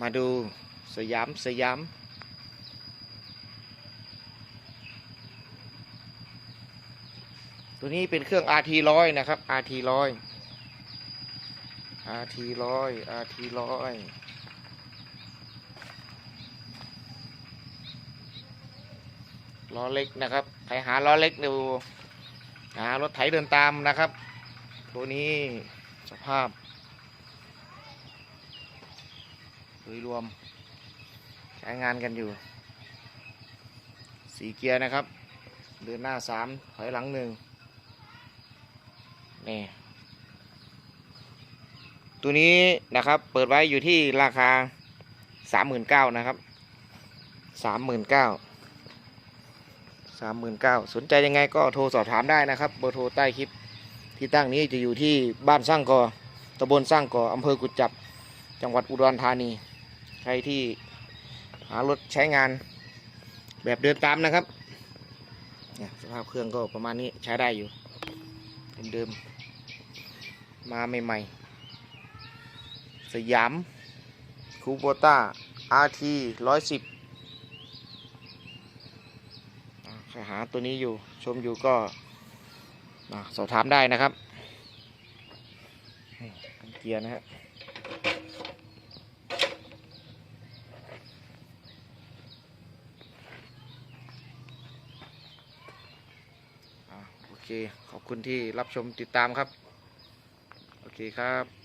มาดูสยามสยามตัวนี้เป็นเครื่อง RT ร้อยนะครับ RT ร้อย RT ร้อย RT ร้อยล้อเล็กนะครับใครหาล้อเล็กดูหารถไถเดินตามนะครับ ตัวนี้สภาพ โดยรวม ใช้งานกันอยู่สีเกียร์นะครับ เดินหน้าสามถอยหลังหนึ่งนี่ตัวนี้นะครับเปิดไว้อยู่ที่ราคาสามหมื่นเก้านะครับสามหมื่นเก้าสามหมื่นเก้าสนใจยังไงก็โทรสอบถามได้นะครับ เบอร์โทรใต้คลิปที่ตั้งนี้จะอยู่ที่บ้านสร้างกอตำบลสร้างกออำเภอกุจจับ จังหวัดอุดรธานี ใครที่หารถใช้งานแบบเดินตามนะครับสภาพเครื่องก็ประมาณนี้ใช้ได้อยู่เดิมๆมาใหม่ๆ สยามคูโบต้า RT ร้อยสิบใครหาตัวนี้อยู่ชมอยู่ก็สอบถามได้นะครับเกียร์นะฮะอ่าโอ เค ขอบคุณที่รับชมติดตามครับ โอเคครับ